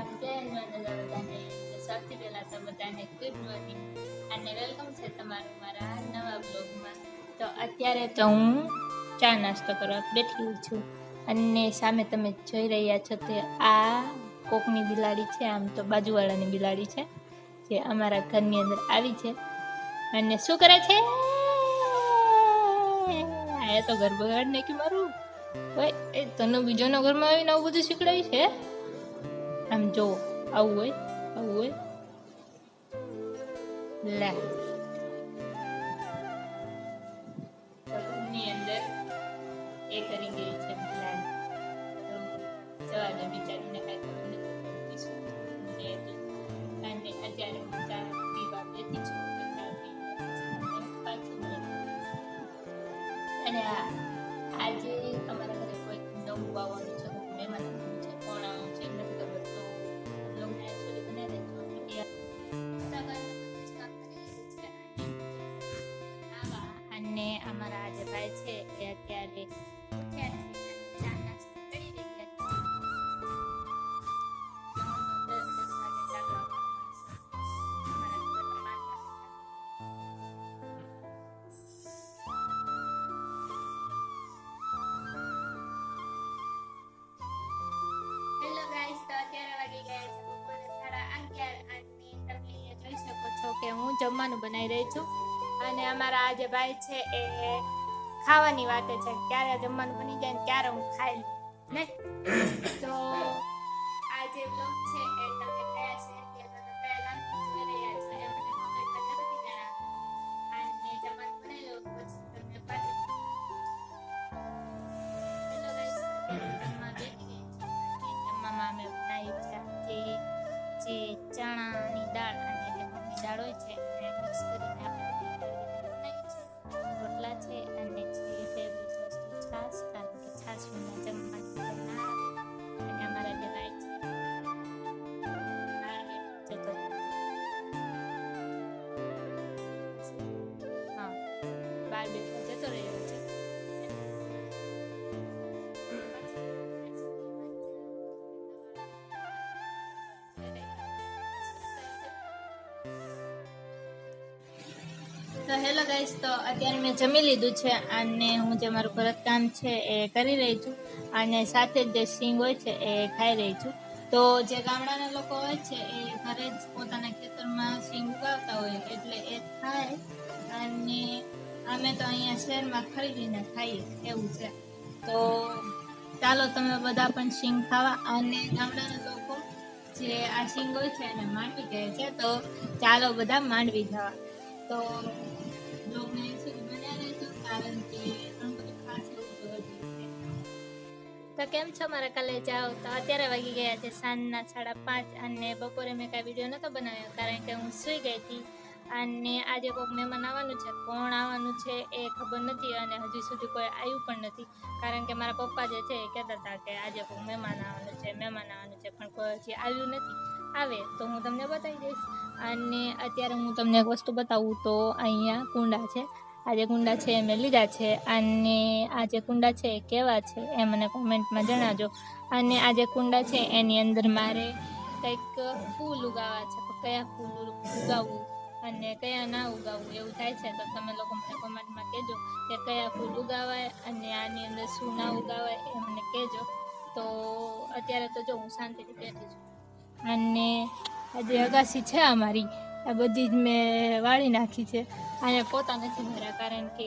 તો સૌથી પહેલાં તો બધાને ગુડ મોર્નિંગ અને વેલકમ છે તમારું મારા નવા બ્લોગમાં તો અત્યારે તો હું ચા નાસ્તો કરવા બેઠી છું અને સામે તમે જોઈ રહ્યા છો તે આ કોકની બિલાડી છે આમ તો બાજુવાળાની બિલાડી છે જે અમારા ઘરની અંદર આવી છે અને શું કરે છે આ તો ઘર બગાડ નાખ્યું મારું એ તને બીજોના ઘરમાં આવીને આવું બધું શીખડાવી છે? આમ જો, આવું હોય આવું હોય. લે. ની અંદર એ કરી ગઈ છે તો. જવા દે બિચારીને કાંઈ. અને અત્યારે આજે અમારા ઘરે કોઈ નવું આવવાનું છે, મહેમાન જમવાનું બનાવી રહી છું. અને અમારા આ જે ભાઈ છે એ ખાવાની વાતે છે ક્યારે જમવાનું બની જાય ને ક્યારે હું ખાઈ લઉં, ને? તો આ જે બ્લોગ છે એ તમે রয়েছে। হ্যাঁ, মিক্স করে તો હેલો ગાઈસ તો અત્યારે મેં જમી લીધું છે અને હું જે મારું ભરતકામ છે એ કરી રહી છું અને સાથે જ સિંગ હોય છે એ ખાઈ રહી છું. તો જે ગામડાના લોકો હોય છે એ ઘરે જ પોતાના ખેતરમાં સિંગ ઉગાવતા હોય એટલે એ ખાય અને અમે તો અહીંયા શહેરમાં ખરીદીને ખાઈએ એવું છે. તો ચાલો તમે બધા પણ સિંગ ખાવા અને ગામડાના લોકો જે આ સિંગ હોય છે એને માંડવી કહે છે, તો ચાલો બધા માંડવી જવા. તો તો કેમ છો મારા કાલે? જાઓ. તો અત્યારે વાગી ગયા છે સાંજના સાડા પાંચ અને બપોરે મેં કાંઈ વીડિયો નહોતો બનાવ્યો કારણ કે હું સૂઈ ગઈ હતી અને આજે કોઈક મહેમાન આવવાનું છે. કોણ આવવાનું છે એ ખબર નથી અને હજી સુધી કોઈ આવ્યું પણ નથી. કારણ કે મારા પપ્પા જે છે એ કહેતા હતા કે આજે કોઈક મહેમાન આવવાનું છે, મહેમાન આવવાનું છે, પણ કોઈ હજી આવ્યું નથી. આવે તો હું તમને બતાવી દઈશ. અને અત્યારે હું તમને એક વસ્તુ બતાવું તો અહીંયા કુંડા છે. આ જે કુંડા છે એ મેં લીધા છે અને આ જે કુંડા છે એ કેવા છે એ મને કોમેન્ટમાં જણાવજો. અને આ જે કુંડા છે એની અંદર મારે કંઈક ફૂલ ઉગાવવા છે. તો કયા ફૂલ ઉગાવવું અને કયા ના ઉગાવવું એવું થાય છે તો તમે લોકો મને કોમેન્ટમાં કહેજો કે કયા ફૂલ ઉગાવાય અને આની અંદર શું ના ઉગાવાય એ મને કહેજો. તો અત્યારે તો જો હું શાંતિથી બેઠી છું. અને આ જે અગાસી છે અમારી. આ બધી જ મેં વાળી નાખી છે. અને પોતા નથી ભર્યા કારણ કે